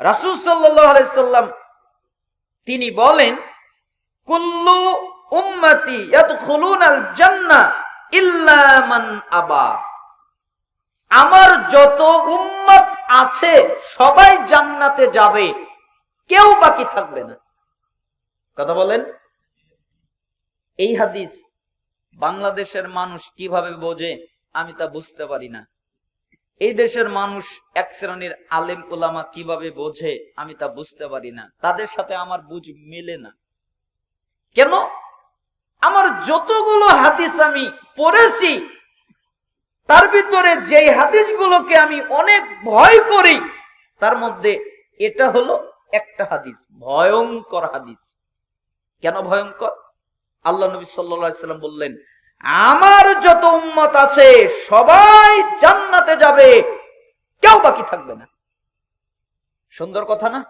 রাসুল সাল্লাম তিনি বলেন, কুল্লু উম্মতি আমার যত উম্মত আছে, সবাই জান্নাতে যাবে, কেউ বাকি থাকবে না। কথা বলেন? এই হাদিস বাংলাদেশের মানুষ কীভাবে বোঝে, আমি তা বুঝতে পারি না। এই দেশের মানুষ এক শ্রেণির আলেম ওলামা কীভাবে বোঝে, আমি তা বুঝতে পারি না। তাদের সাথে আমার বুঝ মেলে না। কেন? আমার যতগুলো হাদিস আমি পড়েছি, তার ভিতরে যেই হাদিসগুলোকে আমি অনেক ভয় করি, তার মধ্যে এটা হলো একটা হাদিস, ভয়ঙ্কর হাদিস। কেন ভয়ঙ্কর? আল্লাহ নবী সাল্লাম বললেন আমার যত উম্মত আছে, সবাই জান্নাতে যাবে। কেউ বাকি থাকবে না। সুন্দর কথা না?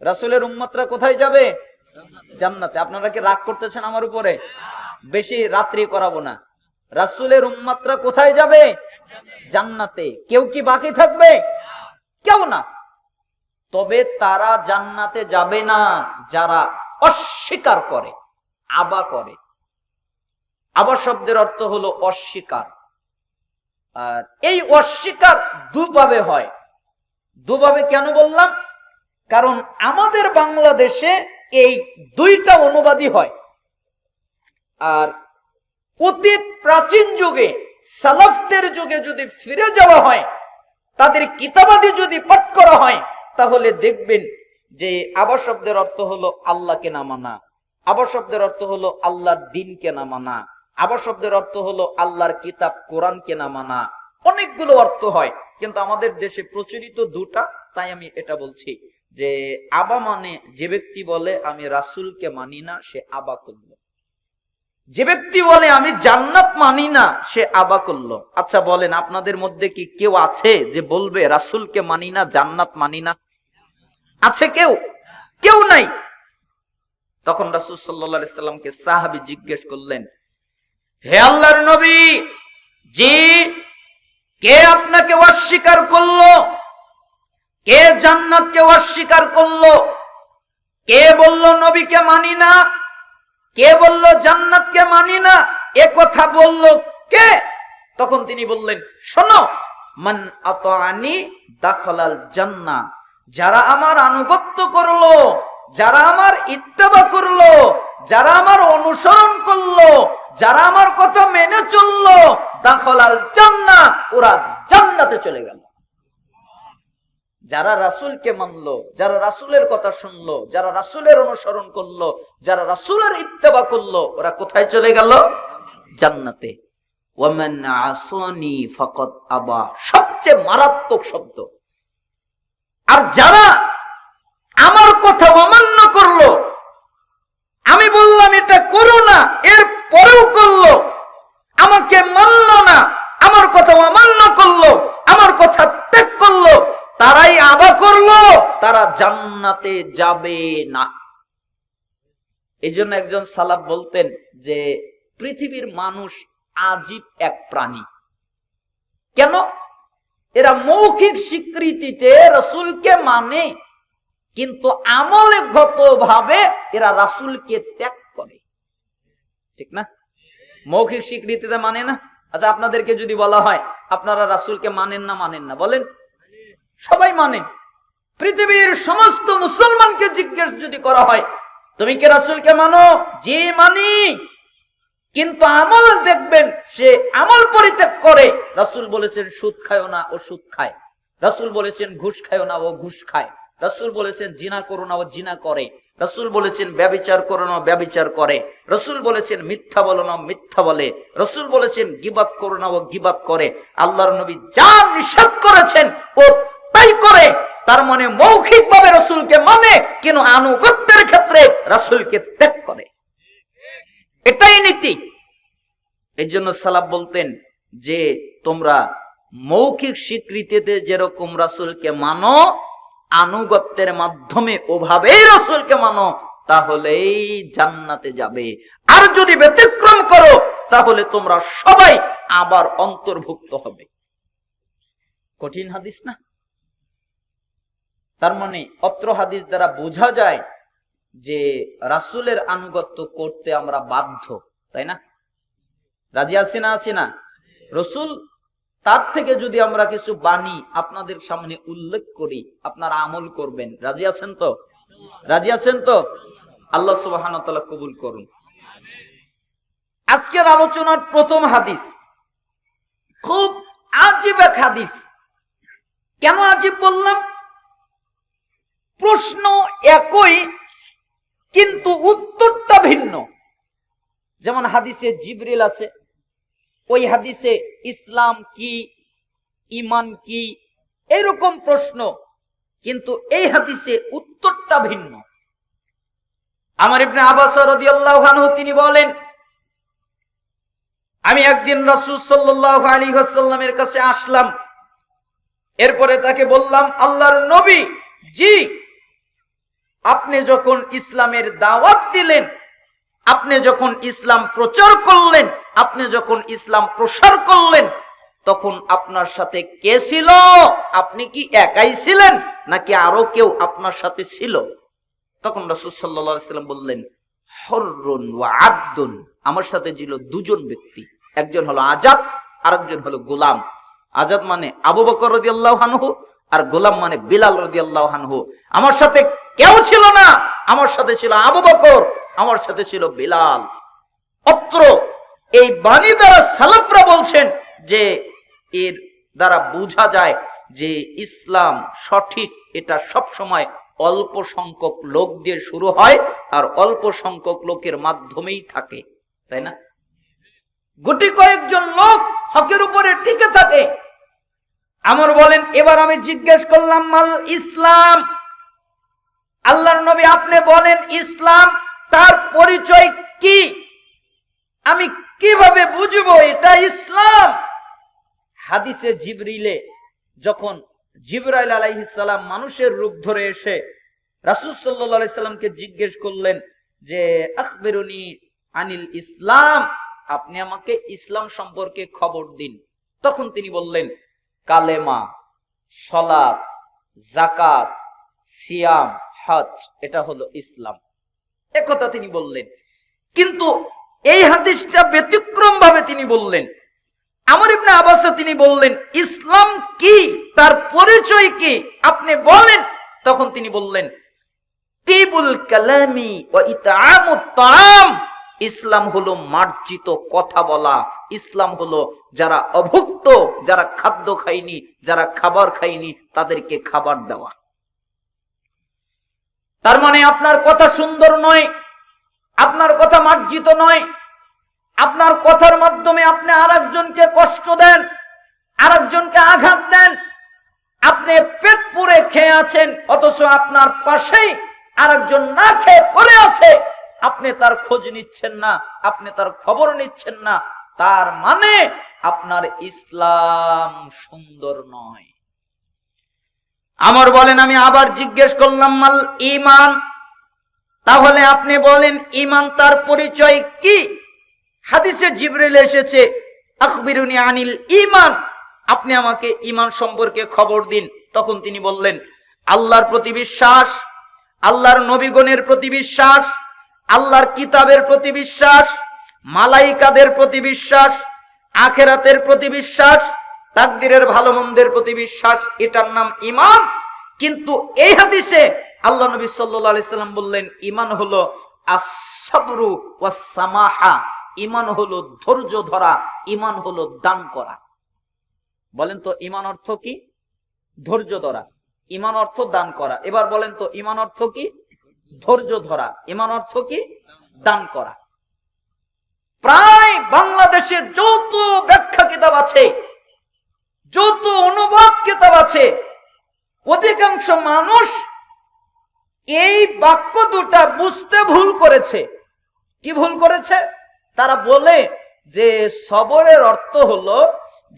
রাসুলের উম্মতরা কোথায় যাবে? জান্নাতে। আপনারা কি রাগ করতেছেন আমার উপরে? বেশি রাত্রি করাবো না। রাসুলের উম্মাত্রা কোথায় যাবে? জান্নাতে। কেউ কি বাকি থাকবে? কেউ না। তবে তারা জান্নাতে যাবে না, যারা অস্বীকার করে, আবা করে। আবা শব্দের অর্থ হলো অস্বীকার। আর এই অস্বীকার দুভাবে হয়। দুভাবে কেন বললাম? কারণ আমাদের বাংলাদেশে এই দুইটা অনুবাদই হয়। আর অতীত প্রাচীন যুগে সালাফদের যুগে যদি ফিরে যাওয়া হয়, তাদের কিতাবাদি যদি পাঠ করা হয়, তাহলে দেখবেন যে আবার শব্দের অর্থ হলো আল্লাহকে না মানা, আবার শব্দের অর্থ হলো আল্লাহর দিনকে না মানা। আবার শব্দের অর্থ হলো আল্লাহর কিতাব কোরআনকে না মানা। অনেকগুলো অর্থ হয়, কিন্তু আমাদের দেশে প্রচলিত দুটা, তাই আমি এটা বলছি যে আবা মানে যে ব্যক্তি বলে, আমি রাসুলকে মানি না, সে আবা করল। যে ব্যক্তি বলে, আমি জান্নাত মানি না, সে আবা করল। আচ্ছা বলেন, আপনাদের মধ্যে কি কেউ আছে যে বলবে, রাসুলকে মানি না, জান্নাত মানি না? আছে কেউ? কেউ নাই। তখন রাসুল সাল্লাহ সাল্লামকে সাহাবি জিজ্ঞেস করলেন হে আল্লাহর নবী, জি, কে আপনাকে অস্বীকার করল? কে জান্নাতকে অস্বীকার করল? কে বলল নবীকে মানি না? কে বলল জান্নাতকে মানি না? এ কথা বলল কে? তখন তিনি বললেন, শোনো, মান আতানি দাখলাল জান্নাহ, যারা আমার আনুগত্য করল, যারা আমার ইত্তেবা করল, যারা আমার অনুসরণ করল যারা আমার কথা মেনে চলল দাখলাল জান্নাহ, ওরা জান্নাতে চলে গেল। যারা রাসুলকে মানলো, যারা রাসুলের কথা শুনলো, যারা রাসুলের অনুসরণ করল, যারা রাসুলের ইত্তেবা করল, ওরা কোথায় চলে গেল? জান্নাতে। সবচেয়ে মারাত্মক শব্দ। আর যারা আমার কথা অমান্য করল, আমি বললাম, এটা করো না এর পরেও করল। আমাকে মানল না, আমার কথা অমান্য করল, আমার কথা ত্যাগ করল। তারাই আবা করল, তারা জান্নাতে যাবে না। এই জন্য একজন সালাব বলতেন যে, পৃথিবীর মানুষ আজীব এক প্রাণী। কেন? এরা মৌখিক স্বীকৃতিতে রসুলকে মানে কিন্তু আমলগত ভাবে এরা রাসুলকে ত্যাগ ঠিক না? মৌখিক স্বীকৃতিতে মানে না? আচ্ছা আপনাদেরকে যদি বলা হয়, আপনারা রাসুলকে মানেন না মানেন না, বলেন। সবাই মানেন। পৃথিবীর সমস্ত মুসলমানকে জিজ্ঞেস যদি করা হয়, তুমি কি রাসুলকে মানো? জি, মানি। কিন্তু আমল দেখবেন, সে আমল পরিত্যাগ করে। রাসুল বলেছেন, সুদ খায়ও না, ও সুদ খায়। রাসুল বলেছেন, ঘুষ খায়ও না, ও ঘুষ খায়। রাসুল বলেছেন, জিনা করো না, ও জিনা করে। রসুল বলেছেন, ব্যবিচার করো না, ব্যবিচার করে। রসুল বলেছেন, মিথ্যা বলো না, মিথ্যা বলে। রসুল বলেছেন গিবাদ করো না, ও গিবাদ করে। আল্লাহর নবী যা নিষেধ করেছেন, ও তাই করে। তার মানে মৌখিক ভাবে রসুলকে মানে কিন্তু আনুগত্যের ক্ষেত্রে রাসুলকে ত্যাগ করে। এটাই নীতি। এই জন্য সালাব বলতেন যে, তোমরা মৌখিক স্বীকৃতিতে যেরকম রাসুলকে মানো আনুগত্যের মাধ্যমে ওভাবেই রাসুলকে মানো, তাহলেই জান্নাতে যাবে। আর যদি ব্যতিক্রম করো, তাহলে তোমরা সবাই আবার অন্তর্ভুক্ত হবে। কঠিন হাদিস না? তার মানে অত্র হাদিস দ্বারা বোঝা যায় যে রাসূলের আনুগত্য করতে আমরা বাধ্য, তাই না? রাজি আছি না আছি না? রসুল তার থেকে যদি আমরা কিছু বাণী আপনাদের সামনে উল্লেখ করি, আপনারা আমল করবেন। রাজি আছেন তো? রাজি আছেন তো? আল্লাহ সুবাহ কবুল করুন। আজকের আলোচনার প্রথম হাদিস, খুব আজীব এক হাদিস। কেন আজীব বললাম? প্রশ্ন একই, কিন্তু উত্তরটা ভিন্ন। যেমন হাদিসে জিবরিল আছে ওই হাদিসে ইসলাম কি ইমান কি, এরকম প্রশ্ন। কিন্তু এই হাদিসে উত্তরটা ভিন্ন। আমার ইবনে রাদিয়াল্লাহু তিনি বলেন, আমি একদিন রাসূল সাল্লাল্লাহু কাছে আসলাম। এরপরে তাকে বললাম, আল্লাহর নবী, জি। আপনি যখন ইসলামের দাওয়াত দিলেন, আপনি যখন ইসলাম প্রচার করলেন আপনি যখন ইসলাম প্রসার করলেন, তখন আপনার সাথে কে ছিল? আপনি কি একাই ছিলেন, নাকি আরও কেউ আপনার সাথে ছিল? তখন রসুল সাল্লাম বললেন, হররুন আব্দুন। আমার সাথে ছিল দুজন ব্যক্তি। একজন হলো আজাদ, আরেকজন হলো গোলাম। আজাদ মানে আবু বকর রদি আল্লাহ হানহু আর গোলাম মানে বিলাল রদি আল্লাহ হানহু আমার সাথে কেউ ছিল না, আমার সাথে ছিল আবু বকর, আমার সাথে ছিল বিলাল। অত্র এই বাণী দ্বারা সালাফরা বলছেন যে এর দ্বারা বোঝা যায় যে ইসলাম সঠিক, এটা সব সময় অল্প সংখ্যক লোক দিয়ে শুরু হয় আর অল্প সংখ্যক লোকের মাধ্যমেই থাকে, তাই না? গুটি কয়েকজন লোক হকের উপরে টিকে থাকে। আমার বলেন, এবার আমি জিজ্ঞেস করলাম, মাল ইসলাম? আল্লাহর নবী আপনি বলেন, ইসলাম, তার পরিচয় কি? আমি কীভাবে বুঝব? এটা ইসলাম। হাদিসে জিবরিলে যখন জিবরাইল আলাইহিসাল্লাম মানুষের রূপ ধরে এসে রাসুল সাল্লাহ সাল্লামকে জিজ্ঞেস করলেন যে, আখবেরুনি আনিল ইসলাম, আপনি আমাকে ইসলাম সম্পর্কে খবর দিন। তখন তিনি বললেন, কালেমা সলাপ জাকাত সিয়াম, হজ, এটা হলো ইসলাম। একথা তিনি বললেন। কিন্তু এই হাদিসটা ব্যতিক্রম ভাবে তিনি বললেন। আমার ইবনে আবাসে তিনি বললেন, ইসলাম কি? তার পরিচয় কি? আপনি বলেন। তখন তিনি বললেন, তিবুল কালামি ও ইতামুত তাম ইসলাম হলো মার্জিত কথা বলা। ইসলাম হলো যারা অভুক্ত, যারা খাদ্য খায়নি, যারা খাবার খায়নি, তাদেরকে খাবার দেওয়া। তার মানে আপনার কথা সুন্দর নয় আপনার কথা মার্জিত নয়। আপনার কথার মাধ্যমে আপনি আর একজনকে কষ্ট দেন আর একজনকে আঘাত দেন। আপনি পেট পুরে খেয়ে আছেন, অথচ আপনার পাশেই আর একজন না খেয়ে পড়ে আছে। আপনি তার খোঁজ নিচ্ছেন না, আপনি তার খবর নিচ্ছেন না। তার মানে আপনার ইসলাম সুন্দর নয়। আমার বলেন, আমি আবার জিজ্ঞেস করলাম, মাল ইমান তাহলে আপনি বলেন, ইমান তার পরিচয় কি? হাদিসে জিবরিল এসেছে, আখবিরুনি আনিল ইমান আপনি আমাকে ইমান সম্পর্কে খবর দিন। তখন তিনি বললেন, আল্লাহর প্রতি বিশ্বাস, আল্লাহর নবীগণের প্রতি বিশ্বাস, আল্লাহর কিতাবের প্রতি বিশ্বাস, মালাইকাদের প্রতি বিশ্বাস, আখেরাতের প্রতি বিশ্বাস, তাকদিরের ভালো মন্দের প্রতি বিশ্বাস, এটার নাম ইমান কিন্তু এই হাদিসে আল্লাহ নবী সাল্লাল্লাহু সাল্লাম বললেন ইমান হলো আসবরু ওয়াস সামাহা ইমান হলো ধৈর্য ধরা ইমান হলো দান করা। বলেন তো ইমান অর্থ কি? ধৈর্য ধরা। ইমান অর্থ দান করা। এবার বলেন তো ইমান অর্থ কি? ধৈর্য ধরা। ইমান অর্থ কি? দান করা। প্রায় বাংলাদেশে যত ব্যাখ্যা কিতাব আছে, যত অনুবাদ কিতাব আছে, অধিকাংশ মানুষ এই বাক্য দুটা বুঝতে ভুল করেছে। কি ভুল করেছে? তারা বলে যে সবরের অর্থ হলো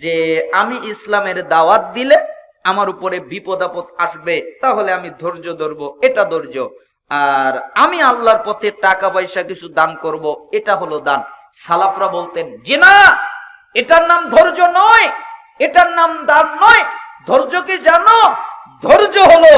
যে আমি ইসলামের দাওয়াত দিলে আমার উপরে বিপদ আপদ আসবে, তাহলে আমি ধৈর্য ধরবো, এটা ধৈর্য। আর আমি আল্লাহর পথে টাকা পয়সা কিছু দান করব, এটা হলো দান। সালাফরা বলতেন যে না, এটার নাম ধৈর্য নয়, এটার নাম দান নয়। ধৈর্য কি জানো? ধৈর্য হলো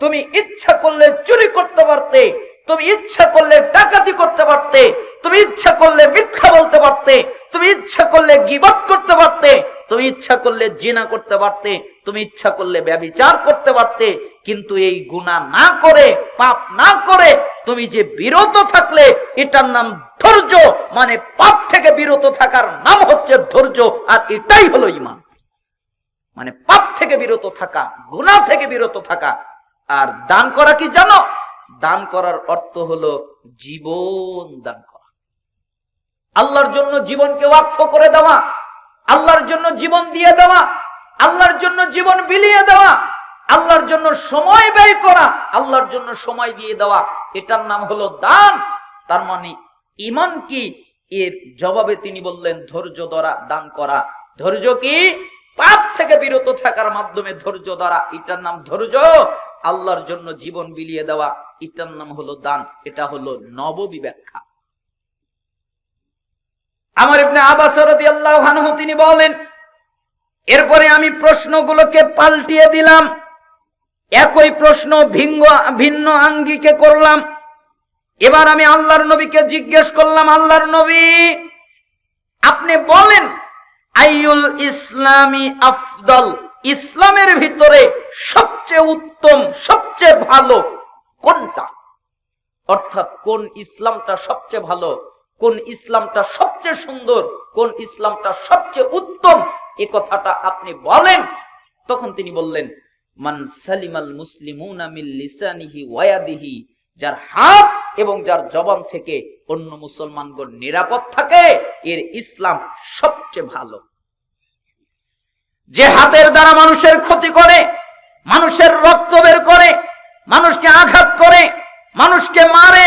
তুমি ইচ্ছা করলে চুরি করতে পারতে, তুমি ইচ্ছা করলে ডাকাতি করতে পারতে, তুমি ইচ্ছা করলে মিথ্যা বলতে পারতে, তুমি ইচ্ছা করলে গিবত করতে পারতে, তুমি ইচ্ছা করলে জিনা করতে পারতে, তুমি ইচ্ছা করলে ব্যবিচার করতে পারতে, কিন্তু এই গুণা না করে, পাপ না করে, তুমি যে বিরত থাকলে, এটার নাম ধৈর্য মানে পাপ থেকে বিরত থাকার নাম হচ্ছে ধৈর্য, আর এটাই হলো ইমান মানে পাপ থেকে বিরত থাকা গুণা থেকে বিরত থাকা আর দান করা কি জানো? দান করার অর্থ হলো জীবন দান করা। আল্লাহর জন্য জীবনকে ওয়াকফ করে দেওয়া, আল্লাহর জন্য জীবন দিয়ে দেওয়া, আল্লাহর জন্য জীবন বিলিয়ে দেওয়া, আল্লাহর জন্য সময় ব্যয় করা, আল্লাহর জন্য সময় দিয়ে দেওয়া। এটার নাম হলো দান। তার মানে ইমান কি? এর জবাবে তিনি বললেন, ধৈর্য দ্বারা দান করা। ধৈর্য কি? পাপ থেকে বিরত থাকার মাধ্যমে ধৈর্য দ্বারা এটার নাম ধৈর্য। আল্লাহর জন্য জীবন বিলিয়ে দেওয়া, এটার নাম হলো দান, এটা হলো নববী ব্যাখ্যা। আমার ইবনে আনহু, তিনি বলেন, এরপরে আমি প্রশ্নগুলোকে পাল্টিয়ে দিলাম, একই প্রশ্ন ভিঙ্গ, ভিন্ন আঙ্গিকে করলাম, এবার আমি আল্লাহর নবীকে জিজ্ঞেস করলাম, আল্লাহর নবী, আপনি বলেন আইউল ইসলামী আফদল? ইসলামের ভিতরে সবচেয়ে উত্তম, সবচেয়ে ভালো কোনটা? অর্থাৎ কোন ইসলামটা সবচেয়ে ভালো, কোন ইসলামটা সবচেয়ে সুন্দর, কোন ইসলামটা সবচেয়ে উত্তম, এ কথাটা আপনি বলেন। তখন তিনি বললেন, মান সালিমাল মুসলিমুনা লিসানিহি ওয়ায়াদিহি যার হাত এবং যার জবান থেকে অন্য মুসলমানগণ নিরাপদ থাকে, এর ইসলাম সবচেয়ে ভালো। যে হাতের দ্বারা মানুষের ক্ষতি করে, মানুষের রক্ত বের করে, মানুষকে আঘাত করে, মানুষকে মারে,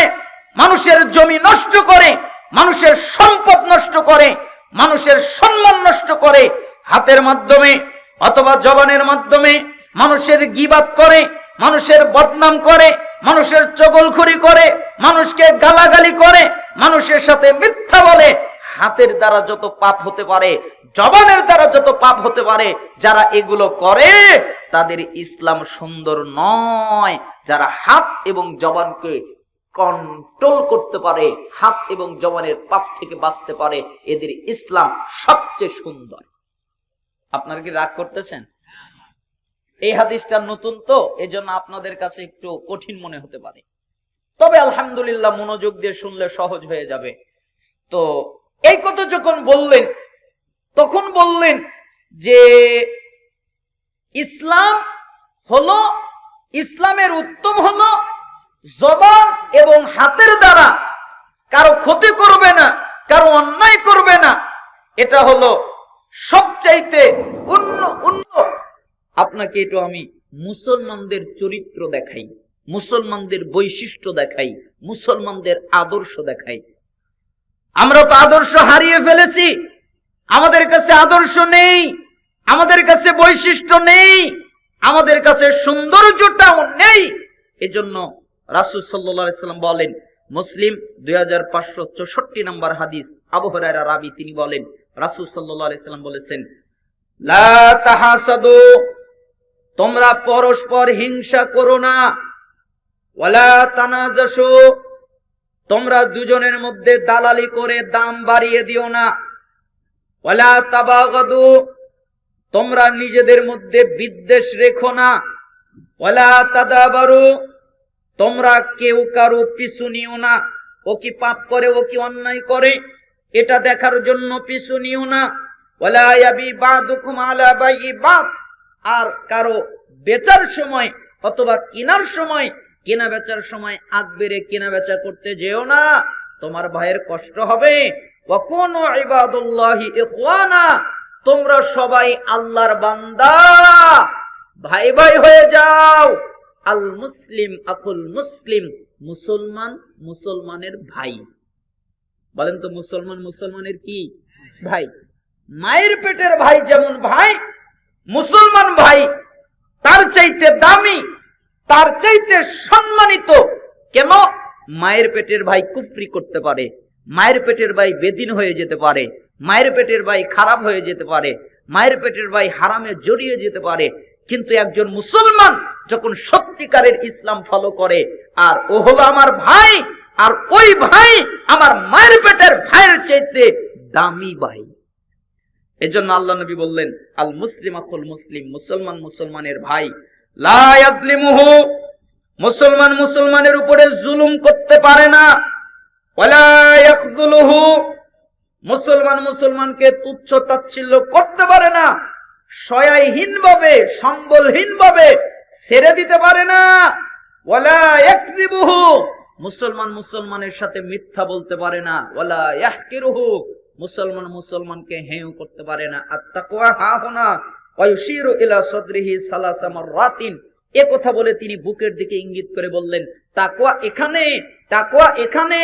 মানুষের জমি নষ্ট করে, মানুষের সম্পদ নষ্ট করে, মানুষের সম্মান নষ্ট করে, হাতের মাধ্যমে অথবা জবানের মাধ্যমে মানুষের গিবাদ করে, মানুষের বদনাম করে, মানুষের চগলখড়ি করে, মানুষকে গালাগালি করে, মানুষের সাথে মিথ্যা বলে, হাতের দ্বারা যত পাপ হতে পারে জবানের দ্বারা যত পাপ হতে পারে, যারা এগুলো করে, তাদের ইসলাম সুন্দর নয়। যারা হাত এবং জবানকে কন্ট্রোল করতে পারে, হাত এবং জবানের পাপ থেকে বাঁচতে পারে, এদের ইসলাম সবচেয়ে সুন্দর। আপনারা কি রাগ করতেছেন? এই হাদিসটা নতুন তো, এজন্য আপনাদের কাছে একটু কঠিন মনে হতে পারে। তবে আলহামদুলিল্লাহ মনোযোগ দিয়ে শুনলে সহজ হয়ে যাবে। তো এই কথা যখন বললেন তখন বললেন যে, ইসলাম হলো, ইসলামের উত্তম হলো জবান এবং হাতের দ্বারা কারও ক্ষতি করবে না, কারও অন্যায় করবে না। এটা হলো সবচাইতে অন্য অন্য। আপনাকে এটা আমি মুসলমানদের চরিত্র দেখাই, মুসলমানদের বৈশিষ্ট্য দেখাই, মুসলমানদের আদর্শ দেখাই। আমরা তো আদর্শ হারিয়ে ফেলেছি। আমাদের কাছে আদর্শ নেই, আমাদের কাছে বৈশিষ্ট্য নেই, আমাদের কাছে সৌন্দর্যটাও নেই। এজন্য রাসুল সাল্লাম বলেন, মুসলিম দুই হাজার পাঁচশো চৌষট্টি নম্বর হাদিস আবহরারা রাবি তিনি বলেন, রাসুল সাল্লাম বলেছেন তোমরা পরস্পর হিংসা করো না তোমরা দুজনের মধ্যে দালালি করে দাম বাড়িয়ে দিও না। ওয়ালা তাবাগাদু, তোমরা নিজেদের মধ্যে বিদ্বেষ রেখো না। ওয়ালা তাদাবারু, তোমরা কেউ কারও পিছু নিও না। ও কি পাপ করে, ও কি অন্যায় করে, এটা দেখার জন্য পিছু নিও না। ওয়ালা ইয়াবি বাদুকুম আলা বাইই বাদ আর কারও বেচার সময় অথবা কেনার সময় কেনা বেচার সময় আগ বেড়ে কেনা বেচা করতে যেও না। তোমার ভাইয়ের কষ্ট হবে। তোমরা সবাই আল্লাহর বান্দা। ভাই ভাই হয়ে যাও। আল মুসলিম আকুল মুসলিম, মুসলমান মুসলমানের ভাই। বলেন তো মুসলমান মুসলমানের কি? ভাই। মায়ের পেটের ভাই যেমন ভাই, মুসলমান ভাই, তার চাইতে দামি, তার চাইতে সম্মানিত, কেন? মায়ের পেটের ভাই কুফরি করতে পারে। মায়ের পেটের ভাই বেদিন হয়ে যেতে পারে, মায়ের পেটের ভাই খারাপ হয়ে যেতে পারে, মায়ের পেটের ভাই হারামে জড়িয়ে যেতে পারে, কিন্তু একজন মুসলমান যখন সত্যিকারের ইসলাম ফলো করে, আর ও হলো আমার ভাই, আর ওই ভাই আমার মায়ের পেটের ভাইয়ের চাইতে দামি ভাই। এজন্য আল্লাহ নবী বললেন, আল মুসলিম আকুল মুসলিম, মুসলমান মুসলমানের ভাই। মুসলমান মুসলমানের উপরে জুলুম করতে পারে না। ওয়ালা মুসলমান মুসলমানকে তুচ্ছ তাচ্ছিল্য করতে পারে না সয়াহীন ভাবে, সম্বলহীন ভাবে ছেড়ে দিতে পারে না। মুসলমান মুসলমানের সাথে মিথ্যা বলতে পারে না। ওয়ালা ইয়াহকিরুহু, মুসলমান মুসলমানকে হেয় করতে পারে না। আর তাকওয়া হা হোনা, ওয়ায়ুশিরু ইলা সদরিহি সালাসা মাররাতিন। এ কথা বলে তিনি বুকের দিকে ইঙ্গিত করে বললেন তাকওয়া এখানে তাকওয়া এখানে।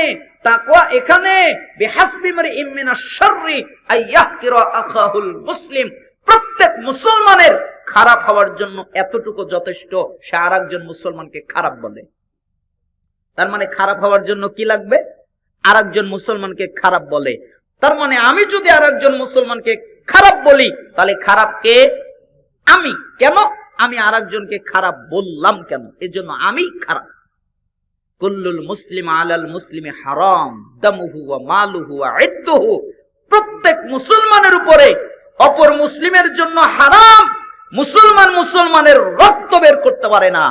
তাকওয়া এখানে, বিহাসবি মারইম মিনাশ শাররি আইয়াহকিরা আখাহুল মুসলিম। প্রত্যেক মুসলমানের খারাপ হওয়ার জন্য এতটুকু যথেষ্ট, সে আর একজন মুসলমানকে খারাপ বলে। তার মানে খারাপ হওয়ার জন্য কি লাগবে? আর একজন মুসলমানকে খারাপ বলে। তার মানে আমি যদি আর একজন মুসলমানকে খারাপ বলি, তাহলে খারাপ কে? আমি। কেন? আমি আর একজনকে খারাপ বললাম কেন? এজন্য আমি খারাপ। কুল্লুল মুসলিম আলাল মুসলিমে হারাম, দামুহু ওয়া মালুহু ওয়া ইদ্দুহু। প্রত্যেক মুসলমানের উপরে অপর মুসলিমের জন্য হারাম, মুসলমান মুসলমানের রক্ত বের করতে পারে না,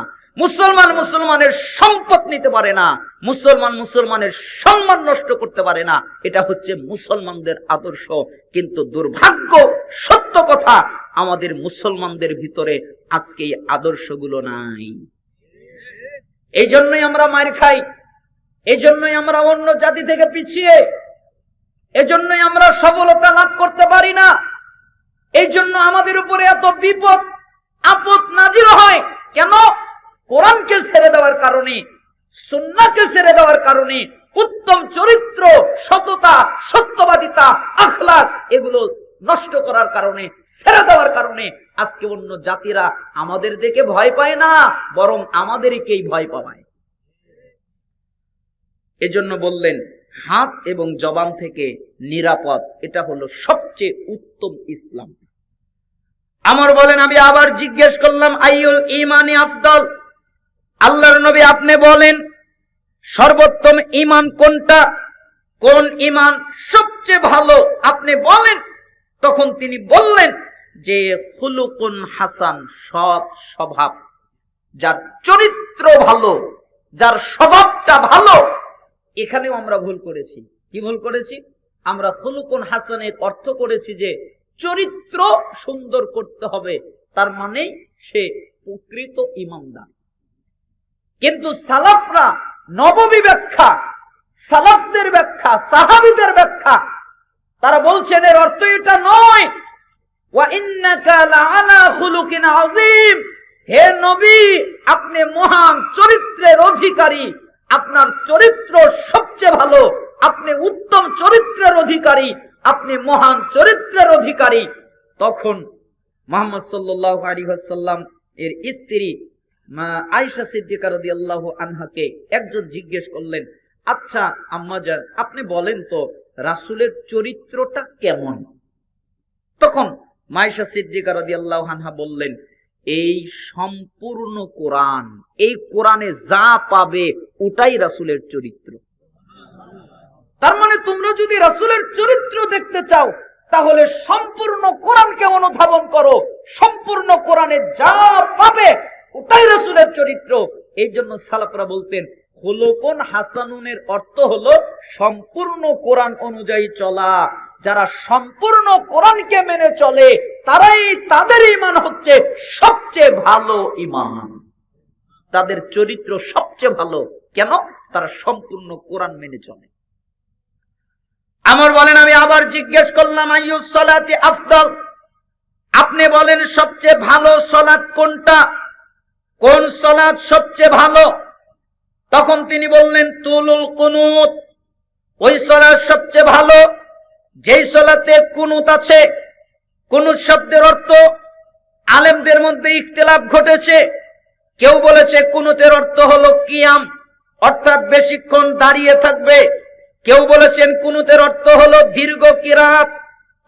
মুসলমান মুসলমানের সম্পদ নিতে পারে না, মুসলমান মুসলমানের সম্মান নষ্ট করতে পারে না। এটা হচ্ছে মুসলমানদের আদর্শ। কিন্তু দুর্ভাগ্য, সত্য কথা, আমাদের মুসলমানদের ভিতরে আজকে এই আদর্শগুলো নাই। এই জন্যই আমরা মার খাই। এই জন্যই আমরা অন্য জাতি থেকে পিছিয়ে। এজন্যই আমরা সফলতা লাভ করতে পারি না। এই জন্য আমাদের উপরে এত বিপদ, আপদ নাজির হয়। কেন? কোরআনকে ছেড়ে দেওয়ার কারণে সুন্নাকে ছেড়ে দেওয়ার কারণে, উত্তম চরিত্র, সততা, সত্যবাদিতা, আখলাক, এগুলো নষ্ট করার কারণে, ছেড়ে দেওয়ার কারণে আজকে অন্য জাতিরা আমাদের দেখে ভয় পায় না, বরং আমাদেরকেই ভয় পায়। এজন্য বললেন, হাত এবং জবান থেকে নিরাপদ, এটা হলো সবচেয়ে উত্তম ইসলাম। আমার বলেন, আমি আবার জিজ্ঞেস করলাম আইউল ইমানি আফদল? আল্লাহর নবী আপনি বলেন, সর্বোত্তম ইমান কোনটা? কোন ইমান সবচেয়ে ভালো? আপনি বলেন তখন তিনি বললেন যে হুলুকুন হাসান, সৎ স্বভাব। যার চরিত্র ভালো, যার স্বভাবটা ভালো, এখানেও আমরা ভুল করেছি। কি ভুল করেছি? আমরা হুলুকুন হাসানের অর্থ করেছি যে, চরিত্র সুন্দর করতে হবে। তার মানে সে প্রকৃত ইমানদার। কিন্তু সালাফরা নববী ব্যাখ্যা, সালাফদের ব্যাখ্যা, সাহাবিদের ব্যাখ্যা তারা বলছেন এর অর্থ এটা নয়। হে নবী, আপনি মহান চরিত্রের অধিকারী। আপনার চরিত্র সবচেয়ে ভালো। আপনি উত্তম চরিত্রের অধিকারী। আপনি মহান চরিত্রের অধিকারী। তখন মোহাম্মদ সাল্লাল্লাহু আলাইহি ওয়াসাল্লাম, এর স্ত্রী, মা আয়েশা সিদ্দিকা রাদিয়াল্লাহু আনহাকে একজন জিজ্ঞেস করলেন আচ্ছা আম্মাজান আপনি বলেন তো রাসূলের চরিত্রটা কেমন? তখন মায়েশা সিদ্দিকা রাদিয়াল্লাহু আনহা বললেন, এই সম্পূর্ণ কোরআন, এই কোরআনে যা পাবে ওটাই রাসূলের চরিত্র। তার মানে তোমরা যদি রাসূলের চরিত্র দেখতে চাও, তাহলে সম্পূর্ণ কোরআনকে অনুধাবন করো। সম্পূর্ণ কোরআনে যা পাবে ওটাই রাসুলের চরিত্র। এই জন্য সালাফরা বলতেন হলোকন হাসানুনের অর্থ হলো সম্পূর্ণ কোরআন অনুযায়ী চলা। যারা সম্পূর্ণ কোরআনকে মেনে চলে, তারাই তাদের ইমান হচ্ছে সবচেয়ে ভালো ইমান তাদের চরিত্র সবচেয়ে ভালো। কেন? তারা সম্পূর্ণ কোরআন মেনে চলে। আমার বলেন, আমি আবার জিজ্ঞেস করলাম আইয়ুস সালাতি আফদল? আপনি বলেন, সবচেয়ে ভালো সলাৎ কোনটা? কোন সলাৎ সবচেয়ে ভালো? তখন তিনি বললেন, তুলুল কুনুত, ওই সলাৎ সবচেয়ে ভালো, যেই সলাতে কুনুত আছে, কুনুত শব্দের অর্থ আলেমদের মধ্যে ইখতিলাফ ঘটেছে। কেউ বলেছে কুনুতের অর্থ হলো কিয়াম, অর্থাৎ বেশিক্ষণ দাঁড়িয়ে থাকবে। কেউ বলেছেন কুনুতের অর্থ হলো দীর্ঘ কিরাত,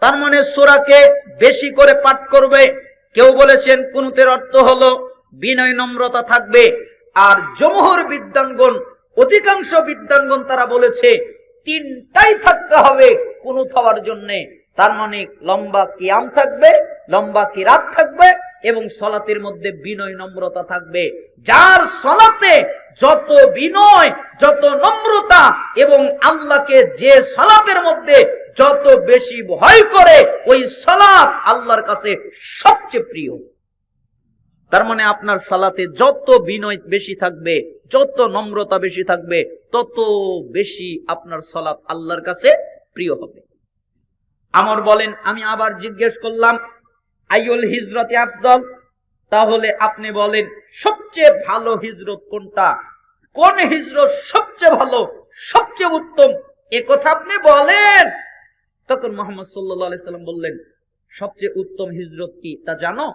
তার মানে সুরাকে বেশি করে পাঠ করবে। কেউ বলেছেন কুনুতের অর্থ হলো বিনয় নম্রতা থাকবে। আর জমহর বিদ্যাঙ্গন অধিকাংশ বিদ্যাঙ্গন তারা বলেছে, তিনটাই থাকতে হবে কোনো থাওয়ার জন্যে। তার মানে লম্বা কিয়াম থাকবে, লম্বা কিরাত থাকবে এবং সলাতের মধ্যে বিনয় নম্রতা থাকবে। যার সলাতে যত বিনয়, যত নম্রতা এবং আল্লাহকে যে সলাতের মধ্যে যত বেশি ভয় করে, ওই সলাত আল্লাহর কাছে সবচেয়ে প্রিয়। তার মানে আপনার সালাতে যত বিনয় বেশি থাকবে, যত নম্রতা বেশি থাকবে, তত বেশি আপনার সালাত আল্লাহর কাছে প্রিয় হবে। আমার বলেন, আমি আবার জিজ্ঞেস করলাম আইউল হিজরতে আফদল? তাহলে আপনি বলেন, সবচেয়ে ভালো হিজরত কোনটা? কোন হিজরত সবচেয়ে ভালো, সবচেয়ে উত্তম? এ কথা আপনি বলেন। তখন মোহাম্মদ সাল্লাম বললেন, সবচেয়ে উত্তম হিজরত কি তা জানো?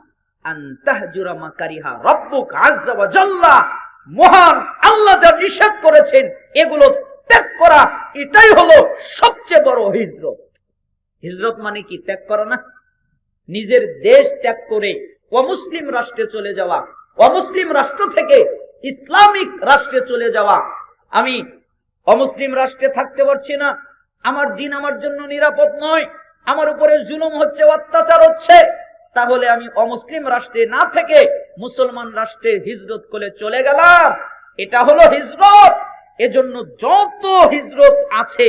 মহান আল্লাহ যা নিষেধ করেছেন, এগুলো ত্যাগ করা, এটাই হলো সবচেয়ে বড় হিজরত। হিজরত মানে কি? ত্যাগ করা না? নিজের দেশ ত্যাগ করে অমুসলিম রাষ্ট্রে চলে যাওয়া, অমুসলিম রাষ্ট্র থেকে ইসলামিক রাষ্ট্রে চলে যাওয়া। আমি অমুসলিম রাষ্ট্রে থাকতে পারছি না। আমার দিন আমার জন্য নিরাপদ নয়। আমার উপরে জুলুম হচ্ছে, অত্যাচার হচ্ছে। তাহলে আমি অমুসলিম রাষ্ট্রে না থেকে মুসলমান রাষ্ট্রে হিজরত করে চলে গেলাম। এটা হলো হিজরত। এজন্য যত হিজরত আছে,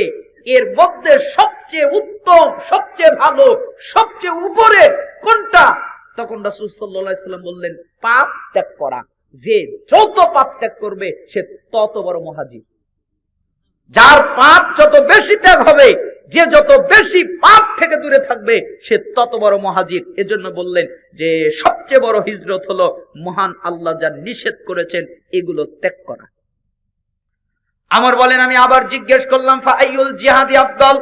এর মধ্যে সবচেয়ে উত্তম, সবচেয়ে ভালো, সবচেয়ে উপরে কোনটা? তখন রাসূল সাল্লাম বললেন, পাপ ত্যাগ করা। যে যত পাপ ত্যাগ করবে, সে তত বড় মহাজির যার পাপ যত বেশি ত্যাগ হবে, যে যত বেশি পাপ থেকে দূরে থাকবে, সে তত বড় মহাজির এজন্য বললেন যে, সবচেয়ে বড় হিজরত হলো মহান আল্লাহ যা নিষেধ করেছেন, এগুলো ত্যাগ করা। আমার বলেন, আমি আবার জিজ্ঞেস করলাম ফাইউল জিহাদি আফদল?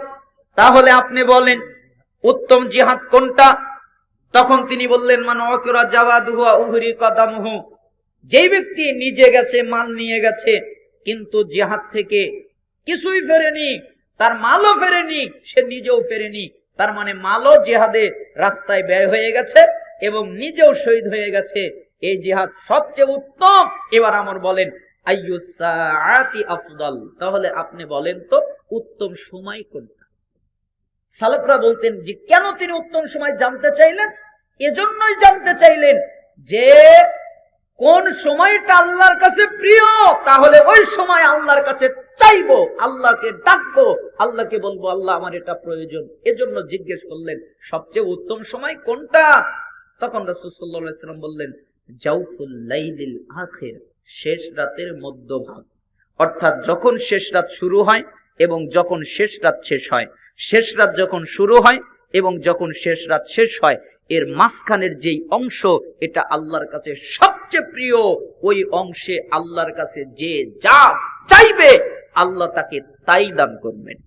তাহলে আপনি বলেন, উত্তম জিহাদ কোনটা? তখন তিনি বললেন, মান অকরা যাওয়া দুহা উহুরি কদামহু। যেই ব্যক্তি নিজে গেছে, মাল নিয়ে গেছে, কিন্তু জিহাদ থেকে কিছুই ফেরেনি, তার মালও ফেরেনি, সে নিজেও ফেরেনি। তার মানে মালও জেহাদে রাস্তায় ব্যয় হয়ে গেছে এবং নিজেও শহীদ হয়ে গেছে। এই জেহাদ সবচেয়ে উত্তম। এবার আমার বলেন আফদল? তাহলে আপনি বলেন তো, উত্তম সময় কোনটা? সালাফরা বলতেন যে, কেন তিনি উত্তম সময় জানতে চাইলেন? এজন্যই জানতে চাইলেন যে, কোন সময়টা আল্লাহর কাছে প্রিয়, তাহলে ওই সময় আল্লাহর কাছে চাইব, আল্লাহকে ডাকবো। আল্লাহকে বলব, আল্লাহ আমার এটা প্রয়োজন। এজন্য জিজ্ঞেস করলেন, সবচেয়ে উত্তম সময় কোনটা? তখন রাসূলুল্লাহ বললেন জাউফুল আখির, শেষ রাতের মধ্যভাগ। অর্থাৎ যখন শেষ রাত শুরু হয় এবং যখন শেষ রাত শেষ হয়, শেষ রাত যখন শুরু হয় এবং যখন শেষ রাত শেষ হয়, এর মাঝখানের যেই অংশ, এটা আল্লাহর কাছে সবচেয়ে প্রিয়, ওই অংশে আল্লাহর কাছে যে যা চাইবে আল্লাহ তাকে তাই দান করবেন।